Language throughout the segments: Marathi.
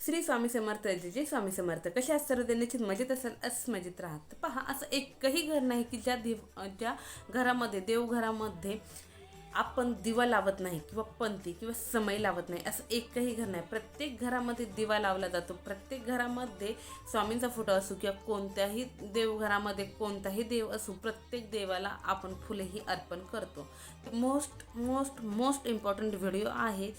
श्री स्वामी समर्थ जे स्वामी समर्थ. कशा सर्व देण्याची मजेत असेल असं मजेत राहत. पहा असं एकही घर नाही की ज्या देव ज्या घरामध्ये देवघरामध्ये आपण दिवा लावत नाही किंवा पंथी किंवा समय लावत नाही असं एकही घर नाही. प्रत्येक घरामध्ये दिवा लावला जातो. प्रत्येक घरामध्ये स्वामींचा फोटो असू किंवा कोणत्याही देवघरामध्ये कोणताही देव असू प्रत्येक देवाला आपण फुलेही अर्पण करतो. Most most most important video आहे.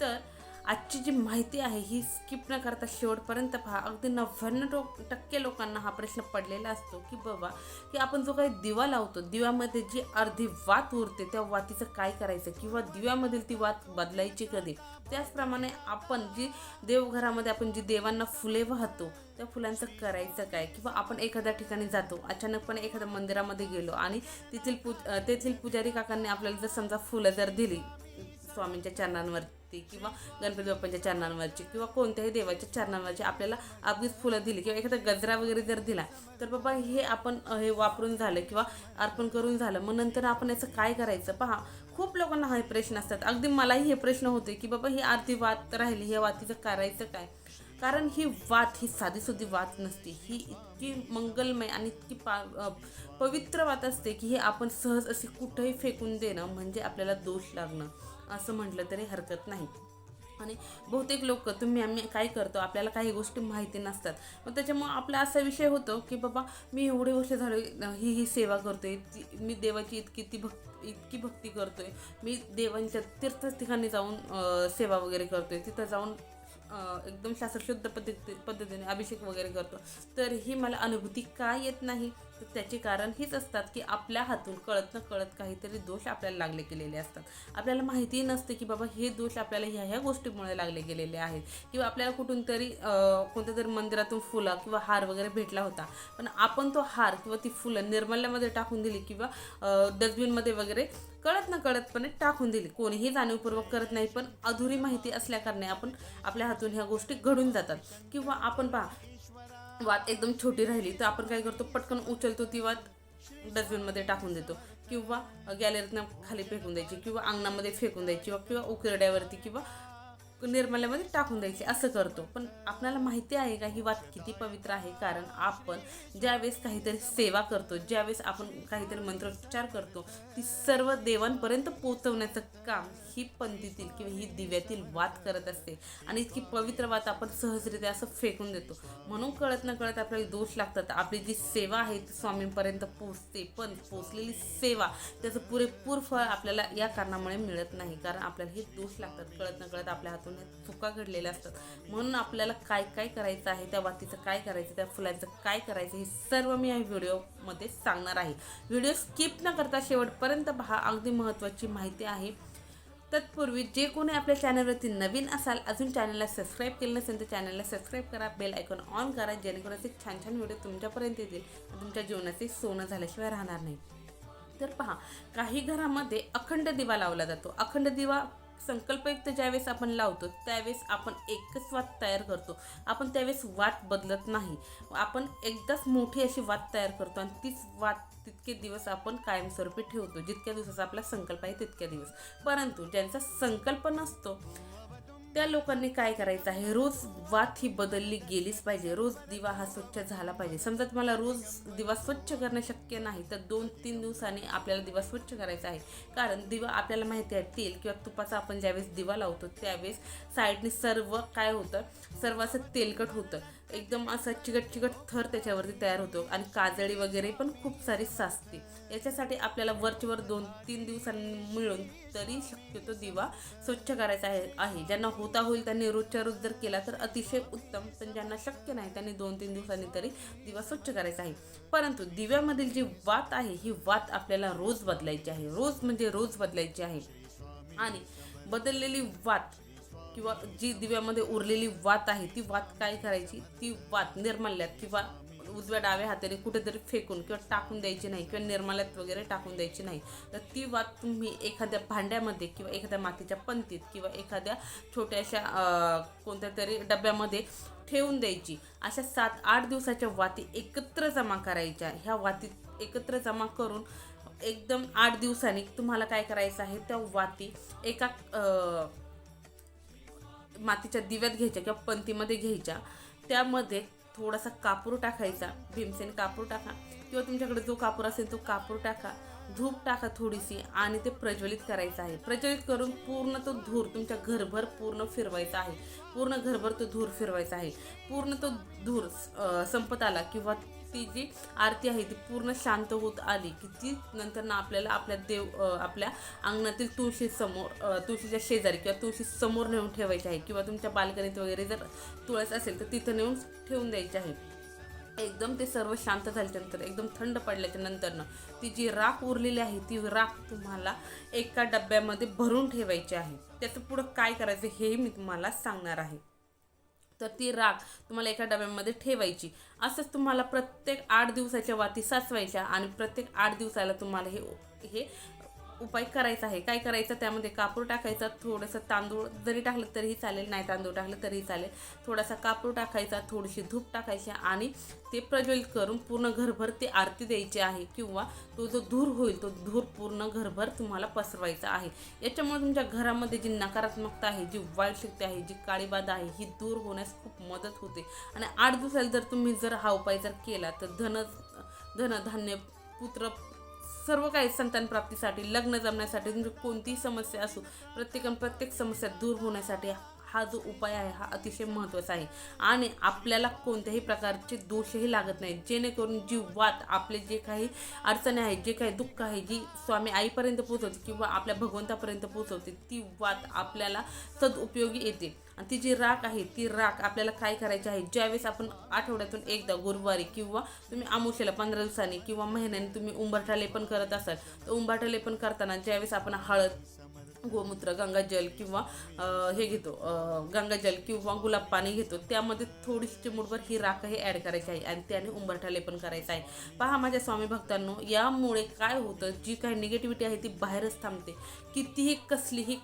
तर आजची जी माहिती आहे ही स्किप न करता शेवटपर्यंत पहा. अगदी नव्याण्णव टो- टक्के लोकांना हा प्रश्न पडलेला असतो की बाबा की आपण जो काही दिवा लावतो दिव्यामध्ये जी अर्धी वात उरते त्या वातीचं काय करायचं? किंवा दिव्यामधील ती वात बदलायची कधी? त्याचप्रमाणे आपण जी देवघरामध्ये आपण जी देवांना फुले वाहतो त्या फुलांचं करायचं काय? किंवा आपण एखाद्या ठिकाणी जातो अचानकपणे एखाद्या मंदिरामध्ये गेलो आणि तेथील पू तेथील पुजारी काकांनी आपल्याला जर समजा फुलं जर दिली स्वामींच्या चरणांवरती किंवा गणपती बाप्पांच्या चरणांवरची किंवा कोणत्याही देवाच्या चरणांवरची आपल्याला अगदीच फुलं दिली किंवा एखादा गजरा वगैरे जर दिला तर बाबा हे आपण हे वापरून झालं किंवा अर्पण करून झालं मग नंतर आपण याचं काय करायचं? पहा खूप लोकांना हे प्रश्न असतात. अगदी मलाही हे प्रश्न होते की बाबा ही आरती वात राहिली ह्या वातीचं करायचं काय? कारण ही वात ही साधीसुधी वात नसते. ही इतकी मंगलमय आणि इतकी पा पवित्र वात असते की हे आपण सहज अशी कुठंही फेकून देणं म्हणजे आपल्याला दोष लागणं. असं म्हटलं तरी हरकत नाही. आणि बहुतेक लोक तुम्ही आम्ही काय करतो आपल्याला काही गोष्टी माहिती नसतात. मग त्याच्यामुळं आपला असा विषय होतो की बाबा मी एवढे वर्ष झाले ही ही सेवा करतो ती मी देवाची इतकी ती भक् इतकी भक्ती करतो आहे मी देवांच्या तीर्थ ठिकाणी जाऊन सेवा वगैरे करतो आहे तिथं जाऊन एकदम शास्त्रशुद्ध पद्धती पद्धतीने अभिषेक वगैरे करतो. तर ही मला अनुभूती का येत नाही? तर त्याचे कारण हेच असतात की आपल्या हातून कळत न कळत काहीतरी दोष आपल्याला लागले गेलेले असतात. आपल्याला माहितीही नसते की बाबा हे दोष आपल्याला ह्या ह्या गोष्टीमुळे लागले गेलेले आहेत. किंवा आपल्याला कुठून तरी कोणत्या तरी मंदिरातून फुलं किंवा हार वगैरे भेटला होता. पण आपण तो हार किंवा ती फुलं निर्मल्यामध्ये टाकून दिली किंवा डस्टबिनमध्ये वगैरे कळत न कळतपणे टाकून दिली. कोणीही जाणीवपूर्वक करत नाही पण अधुरी माहिती असल्याकारणे आपण आपल्या हातून ह्या गोष्टी घडून जातात. किंवा आपण पहा वात एकदम छोटी राहिली तर आपण काय करतो पटकन उचलतो ती वात डस्टबिनमध्ये टाकून देतो. किंवा गॅलरीतनं खाली फेकून द्यायची किंवा अंगणामध्ये फेकून द्यायची किंवा किंवा उकिरड्यावरती किंवा निर्मल्यामध्ये टाकून द्यायची असं करतो. पण आपल्याला माहिती आहे का ही वात किती पवित्र आहे? कारण आपण ज्यावेळेस काहीतरी सेवा करतो ज्यावेळेस आपण काहीतरी मंत्रोच्चार करतो ती सर्व देवांपर्यंत पोचवण्याचं काम ही पंथीतील किंवा ही दिव्यातील वात करत असते आणि इतकी पवित्र वात आपण सहजरित्या असं फेकून देतो. म्हणून कळत न कळत आपल्याला दोष लागतात. आपली जी सेवा आहे ती स्वामींपर्यंत पोचते पण पोचलेली सेवा त्याचं पुरेपूर फळ आपल्याला या कारणामुळे मिळत नाही. कारण आपल्याला हे दोष लागतात. कळत न कळत आपल्या हातून चुका घडलेल्या असतात. म्हणून आपल्याला काय काय करायचं आहे? त्या वातीचं काय करायचं? त्या फुलांचं काय करायचं? हे सर्व मी या व्हिडिओमध्ये सांगणार आहे. व्हिडिओ स्किप न करता शेवटपर्यंत पहा. अगदी महत्त्वाची माहिती आहे. तत्पूर्वी जे कोणी आपल्या चॅनलवरती नवीन असाल अजून चॅनलला सबस्क्राईब केलं नसेल तर चॅनलला सबस्क्राईब करा बेल आयकॉन ऑन करा जेणेकरून असे छान छान व्हिडिओ तुमच्यापर्यंत येतील तुमच्या जीवनाचे सोनं झाल्याशिवाय राहणार नाही. तर पहा काही घरामध्ये अखंड दिवा लावला जातो. अखंड दिवा संकल्पयुक्त ज्यावेळेस आपण लावतो त्यावेळेस आपण एकच वात तयार करतो. आपण त्यावेळेस वात बदलत नाही. आपण एकदाच मोठी अशी वात तयार करतो आणि तीच वात तितके दिवस आपण कायमस्वरूपी ठेवतो. जितक्या दिवसाचा आपला संकल्प आहे तितक्या दिवस. परंतु ज्यांचा संकल्प नसतो त्या लोकांनी काय करायचं आहे? रोज वात ही बदलली गेलीच पाहिजे. रोज दिवा हा स्वच्छ झाला पाहिजे. समजा तुम्हाला रोज दिवा स्वच्छ करणं शक्य नाही तर दोन तीन दिवसांनी आपल्याला दिवा स्वच्छ करायचा आहे. कारण दिवा आपल्याला माहिती आहे तेल किंवा तुपाचा आपण ज्यावेळेस दिवा लावतो त्यावेळेस साईडने सर्व काय होतं? सर्व असं तेलकट होतं. एकदम असा चिकट चिकट थर त्याच्यावरती तयार होतो आणि काजळी वगैरे पण खूप सारी साचते. याच्यासाठी आपल्याला वरचेवर दोन तीन दिवसांनी मिळून तरी शक्यतो दिवा स्वच्छ करायचा आहे आहे. ज्यांना होता होईल त्यांनी रोजच्या रोज जर केला तर अतिशय उत्तम पण ज्यांना शक्य नाही त्यांनी दोन तीन दिवसांनी तरी दिवा स्वच्छ करायचा आहे. परंतु दिव्यामधील जी वात आहे ही वात आपल्याला रोज बदलायची आहे. रोज म्हणजे रोज बदलायची आहे. आणि बदललेली वात किंवा जी दिव्यामध्ये उरलेली वात आहे ती वात काय करायची? ती वात निर्मल्यात किंवा उजव्या डाव्या हाताने कुठेतरी फेकून किंवा टाकून द्यायची नाही किंवा निर्मल्यात वगैरे टाकून द्यायची नाही. तर ती वात तुम्ही एखाद्या भांड्यामध्ये किंवा एखाद्या मातीच्या पंतीत किंवा एखाद्या छोट्याशा कोणत्या तरी डब्यामध्ये ठेवून द्यायची. अशा सात आठ दिवसाच्या वाती एकत्र जमा करायच्या. ह्या वातीत एकत्र जमा करून एकदम आठ दिवसांनी तुम्हाला काय करायचं आहे? त्या वाती एका मातीच्या दिव्यात घ्यायच्या किंवा पंतीमध्ये घ्यायच्या. त्यामध्ये थोडासा कापूर टाकायचा. भीमसेन कापूर टाका. किंवा तुमच्याकडे जो कापूर असेल तो कापूर टाका. धूप टाका थोडीशी आणि ते प्रज्वलित करायचं आहे. प्रज्वलित करून पूर्ण तो धूर तुमच्या घरभर पूर्ण फिरवायचा आहे. पूर्ण घरभर तो धूर फिरवायचा आहे. पूर्ण तो धूर संपत आला किंवा ती जी आरती आहे ती पूर्ण शांत होत आली की ती नंतर ना आपल्याला आपल्या देव आपल्या अंगणातील तुळशी समोर तुळशीच्या शेजारी किंवा तुळशी समोर नेऊन ठेवायची आहे किंवा तुमच्या बाल्कनीत वगैरे जर तुळस असेल तर तिथं नेऊन ठेवून द्यायची आहे. एकदम ते सर्व शांत झाल्याच्यानंतर एकदम थंड पडल्याच्या नंतरनं ती जी राख उरलेली आहे ती राख तुम्हाला एका डब्यामध्ये भरून ठेवायची आहे. त्याचं पुढं काय करायचं हे मी तुम्हाला सांगणार आहे. तर ती राख तुम्हाला एका डब्यामध्ये ठेवायची. असंच तुम्हाला प्रत्येक आठ दिवसाच्या वाती साचवायच्या आणि प्रत्येक आठ दिवसाला तुम्हाला हे हे उपाय करायचा आहे. काय करायचं? त्यामध्ये कापूर टाकायचा थोडंसं तांदूळ जरी टाकलं तरीही चालेल नाही तांदूळ टाकलं तरीही चालेल. थोडासा कापूर टाकायचा थोडीशी धूप टाकायची आणि ते प्रज्वलित करून पूर्ण घरभर ते आरती द्यायची आहे किंवा तो जो धूर होईल तो धूर पूर्ण घरभर तुम्हाला पसरवायचा आहे. याच्यामुळे तुमच्या घरामध्ये जी नकारात्मकता आहे जी वाईट शक्ती आहे जी काळीबाधा आहे ही दूर होण्यास खूप मदत होते. आणि आठ दिवसाला जर तुम्ही जर हा उपाय जर केला तर धन धनधान्य पुत्र सर्व काही संतान प्राप्तीसाठी लग्न जमण्यासाठी म्हणजे कोणतीही समस्या असो प्रत्येक प्रत्येक समस्या दूर होण्यासाठी हा जो उपाय आहे हा अतिशय महत्त्वाचा आहे. आणि आपल्याला कोणत्याही प्रकारचे दोषही लागत नाहीत. जेणेकरून जी वात आपले जे काही अडचणी आहेत जे काही दुःख आहे जी स्वामी आईपर्यंत पोहोचवते किंवा आपल्या भगवंतापर्यंत पोहोचवते ती वात आपल्याला सदुपयोगी येते. आणि ती जी राख आहे ती राख आपल्याला काय करायची आहे? ज्यावेळेस आपण आठवड्यातून एकदा गुरुवारी किंवा तुम्ही आमुष्याला पंधरा दिवसांनी किंवा महिन्याने तुम्ही उंबरठा लेपन करत असाल तर उंबरठा लेपन करताना ज्यावेळेस आपण हळद गोमूत्र गंगाजल किंवा हे घेतो गंगाजल किंवा गुलाब पाणी घेतो. त्यामध्ये थोडीशी चिमूटभर ही राख हे ॲड करायची आहे आणि त्याने उंबरठा लेपन करायचं आहे. पहा माझ्या स्वामी भक्तांनो यामुळे काय होतं? जी काही निगेटिव्हिटी आहे ती बाहेरच थांबते. कितीही कसलीही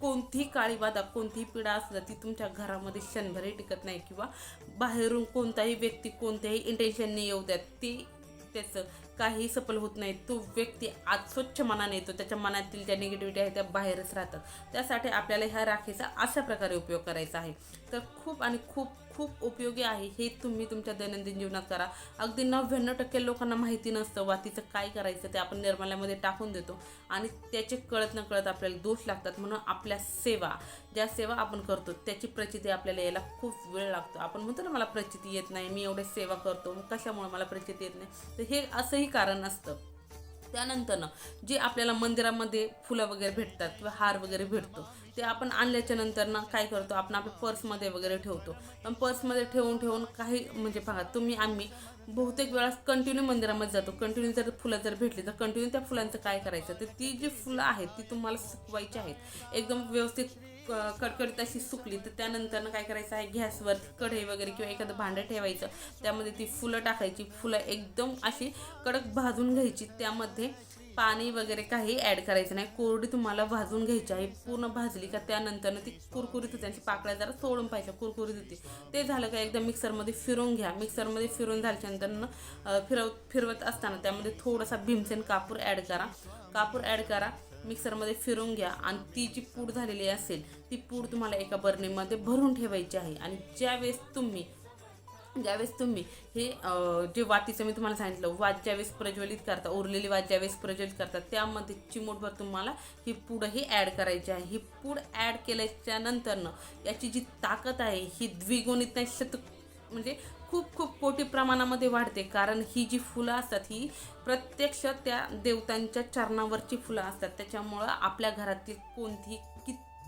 कोणतीही काळी बाधा कोणतीही पिढा असला ती तुमच्या घरामध्ये क्षणभरही टिकत नाही किंवा बाहेरून कोणताही व्यक्ती कोणत्याही इंटेन्शनने येऊ द्या ती त्याचं काही सफल होत नाही तो व्यक्ती आज स्वच्छ मनाने येतो त्याच्या मनातील ज्या निगेटिव्हिटी आहे त्या बाहेरच राहतात. त्यासाठी आपल्याला ह्या राखेचा अशा प्रकारे उपयोग करायचा आहे. तर खूप आणि खूप खूप उपयोगी आहे. हे तुम्ही तुमच्या दैनंदिन जीवनात करा. अगदी नव्याण्णव टक्के लोकांना माहिती नसतं वातीचं काय करायचं ते आपण निर्मल्यामध्ये टाकून देतो. आणि त्याचे कळत न कळत आपल्याला दोष लागतात. म्हणून आपल्या सेवा ज्या सेवा आपण करतो त्याची प्रचिती आपल्याला यायला खूप वेळ लागतो. आपण म्हणतो ना मला प्रचिती येत नाही. मी एवढे सेवा करतो. कशामुळे मला प्रचिती येत नाही? तर हे असंही कारण असतं त्यानंतरनं जे आपल्याला मंदिरामध्ये फुलं वगैरे भेटतात किंवा हार वगैरे भेटतो ते आपण आणल्याच्या नंतर ना काय करतो? आपण आपल्या पर्समध्ये वगैरे ठेवतो. पण पर्समध्ये ठेवून ठेवून काही म्हणजे बघा तुम्ही आम्ही बहुतेक वेळा कंटिन्यू मंदिरामध्ये जातो. कंटिन्यू जर फुलं जर भेटली तर कंटिन्यू त्या फुलांचं काय करायचं? तर ती जी फुलं आहेत ती तुम्हाला सुकवायची आहेत. एकदम व्यवस्थित क- कडकडीत अशी सुकली तर त्यानंतर काय करायचं आहे? गॅसवर कढई वगैरे किंवा एखादं भांडं ठेवायचं. त्यामध्ये ती फुलं टाकायची. फुलं एकदम अशी कडक भाजून घ्यायची. त्यामध्ये पाणी वगैरे काही ॲड करायचं नाही. कोरडी तुम्हाला भाजून घ्यायची आहे. पूर्ण भाजली का त्यानंतर ती कुरकुरीत होते. त्यांची पाकळ्या जरा सोडून पाहिजे. कुरकुरीत होती. ते झालं का एकदा मिक्सरमध्ये फिरून घ्या. मिक्सरमध्ये फिरून झाल्याच्यानंतर फिरव फिरवत असताना त्यामध्ये थोडासा भीमसेन कापूर ॲड करा. कापूर ॲड करा. मिक्सरमध्ये फिरून घ्या. आणि ती जी पूड झालेली असेल ती पूड तुम्हाला एका बर्नीमध्ये भरून ठेवायची आहे. आणि ज्यावेळेस तुम्ही ज्यावेळेस तुम्ही हे जे वातीचं मी तुम्हाला सांगितलं वात ज्यावेळेस प्रज्वलित करता उरलेली वात ज्यावेळेस प्रज्वलित करता त्यामध्ये चिमूटभर तुम्हाला ही पूड ही ॲड करायची आहे. ही पूड ॲड केल्याच्या नंतरनं याची जी ताकद आहे ही द्विगुणित नाही शत म्हणजे खूप खूप कोटी प्रमाणामध्ये वाढते. कारण ही जी फुलं असतात ही प्रत्यक्ष त्या देवतांच्या चरणावरची फुलं असतात. त्याच्यामुळं आपल्या घरातील कोणतीही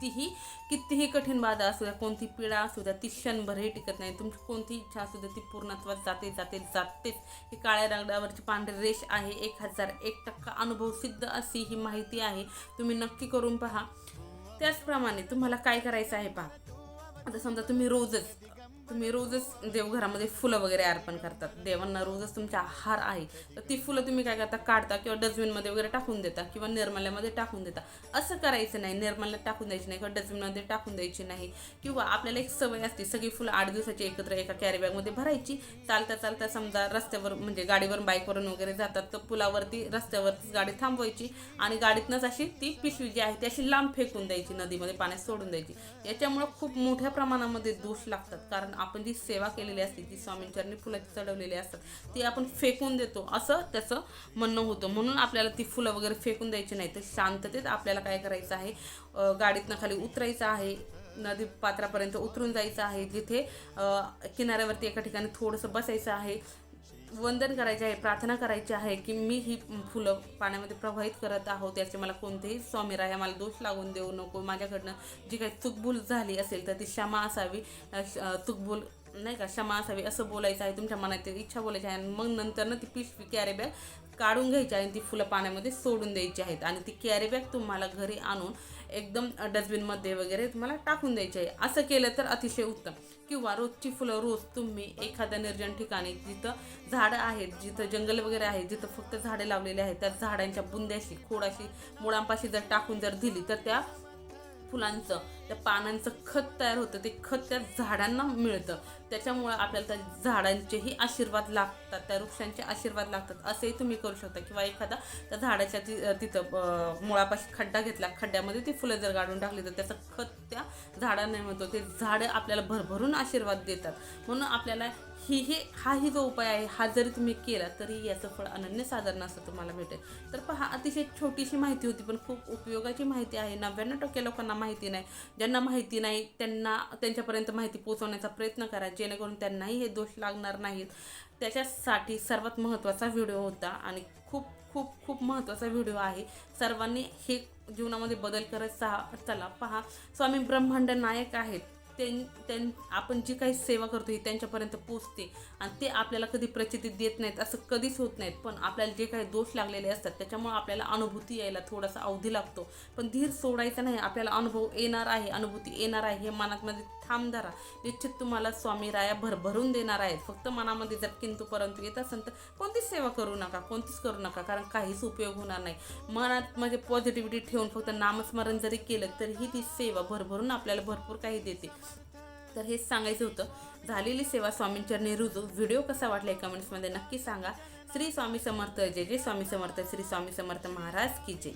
कितीही कितीही कठीण बाधा असू द्या कोणती पीडा असू द्या ती क्षणभरही टिकत नाही. तुमची कोणती इच्छा असू द्या ती पूर्णत्वात जाते जाते जातेच. ही काळ्या रंगावरची पांढरी रेष आहे. एक हजार एक टक्का अनुभव सिद्ध अशी ही माहिती आहे. तुम्ही नक्की करून पहा. त्याचप्रमाणे तुम्हाला काय करायचं आहे पहा. आता समजा तुम्ही रोजच तुम्ही रोजच देवघरामध्ये फुलं वगैरे अर्पण करतात. देवांना रोजच तुमचा आहार आहे. तर ती फुलं तुम्ही काय करता? काढता किंवा डस्टबिनमध्ये वगैरे टाकून देता किंवा निर्मल्यामध्ये टाकून देता. असं करायचं नाही. निर्मल्यात टाकून द्यायची नाही किंवा डस्टबिनमध्ये टाकून द्यायची नाही. किंवा आपल्याला एक सवय असते. सगळी फुलं आठ दिवसाची एकत्र एका कॅरीबॅगमध्ये भरायची. चालता चालता समजा रस्त्यावर म्हणजे गाडीवर बाईकवरून वगैरे जातात. तर पुलावरती रस्त्यावरती गाडी थांबवायची आणि गाडीतनंच अशी ती पिशवी जी आहे ती अशी लांब फेकून द्यायची. नदीमध्ये पाण्यात सोडून द्यायची. याच्यामुळं खूप मोठ्या प्रमाणामध्ये दोष लागतात. कारण आपण जी सेवा केलेली असते जी स्वामींचरणी फुलं चढवलेली असतात ती आपण फेकून देतो. असं त्याचं म्हणणं होतं. म्हणून आपल्याला ती फुलं वगैरे फेकून द्यायची नाही. तर शांततेत आपल्याला काय करायचं आहे? गाडीतनं खाली उतरायचं आहे. नदी पात्रापर्यंत उतरून जायचं आहे. जिथे किनाऱ्यावरती एका ठिकाणी थोडंसं बसायचं आहे. वंदन करायचे आहे प्रार्थना करायची आहे की मी ही फुलं पाण्यामध्ये प्रवाहित करत आहोत त्याचे मला कोणतेही स्वामीराया मला दोष लागून देऊ नको. माझ्याकडनं जी काही चुकभूल झाली असेल तर ती क्षमा असावी. श- चुकभूल नाही का क्षमा असावी असं बोलायचं आहे तुमच्या मनात इच्छा बोलायची आहे. आणि मग नंतर ती पिशवी कॅरीबॅग काढून घ्यायची आणि ती फुलं पाण्यामध्ये सोडून द्यायची आहेत. आणि ती कॅरीबॅग तुम्हाला घरी आणून एकदम डस्टबिनमध्ये वगैरे तुम्हाला टाकून द्यायचे आहे. असं केलं तर अतिशय उत्तम. किंवा रोजची फुलं रोज तुम्ही एखाद्या निर्जन ठिकाणी जिथं झाडं आहेत जिथं जंगल वगैरे आहे जिथं फक्त झाडे लावलेली आहेत त्या झाडांच्या बुंद्याशी खोडाशी मुळांपाशी जर टाकून जर दिली तर त्या फुलांचं त्या पानांचं खत तयार होतं. ते खत त्या झाडांना मिळतं. त्याच्यामुळं आपल्याला त्या झाडांचेही आशीर्वाद लागतात त्या वृक्षांचे आशीर्वाद लागतात. असंही तुम्ही करू शकता. किंवा एखादा त्या झाडाच्या ति तिथं मुळापाशी खड्डा घेतला. खड्ड्यामध्ये ती फुलं जर गाडून टाकली तर त्याचं खत त्या झाडांना मिळतो. ते झाडं आपल्याला भरभरून आशीर्वाद देतात. म्हणून आपल्याला ही ही हाही जो उपाय आहे हा जरी तुम्ही केला तरी याचं फळ अनन्यसाधारण असं तुम्हाला भेटेल. तर पहा अतिशय छोटीशी माहिती होती पण खूप उपयोगाची माहिती आहे. नव्याण्णव टक्के लोकांना माहिती नाही. ज्यांना माहिती नाही त्यांना त्यांच्यापर्यंत माहिती पोहोचवण्याचा प्रयत्न करा जेणेकरून त्यांनाही हे दोष लागणार नाहीत. त्याच्यासाठी सर्वात महत्त्वाचा व्हिडिओ होता आणि खूप खूप खूप महत्त्वाचा व्हिडिओ आहे. सर्वांनी हे जीवनामध्ये बदल करत सहा चला पहा. स्वामी ब्रह्मांड नायक आहेत. त्यां त्यां आपण जी काही सेवा करतो ही त्यांच्यापर्यंत पोचते आणि ते आपल्याला कधी प्रचिती देत नाहीत असं कधीच होत नाहीत. पण आपल्याला जे काही दोष लागलेले असतात त्याच्यामुळे आपल्याला अनुभूती यायला थोडासा अवधी लागतो. पण धीर सोडायचा नाही आपल्याला अनुभव येणार आहे अनुभूती येणार आहे हे मनातमध्ये म्हणजे ठाम धरा निश्चित तुम्हाला स्वामी राया भरभरून देणार आहेत. फक्त मनामध्ये जर किंतु परंतु येत असेल तर कोणतीच सेवा करू नका कोणतीच करू नका कारण काहीच उपयोग होणार नाही. मनात म्हणजे पॉझिटिव्हिटी ठेवून फक्त नामस्मरण जरी केलं तरीही ती सेवा भरभरून आपल्याला भरपूर काही देते. तर हेच सांगायचं होतं. झालेली सेवा स्वामींचरणी रुजू. व्हिडिओ कसा वाटला कमेंट्समध्ये नक्की सांगा. श्री स्वामी समर्थ. जय जय स्वामी समर्थ. श्री स्वामी समर्थ महाराज की जय.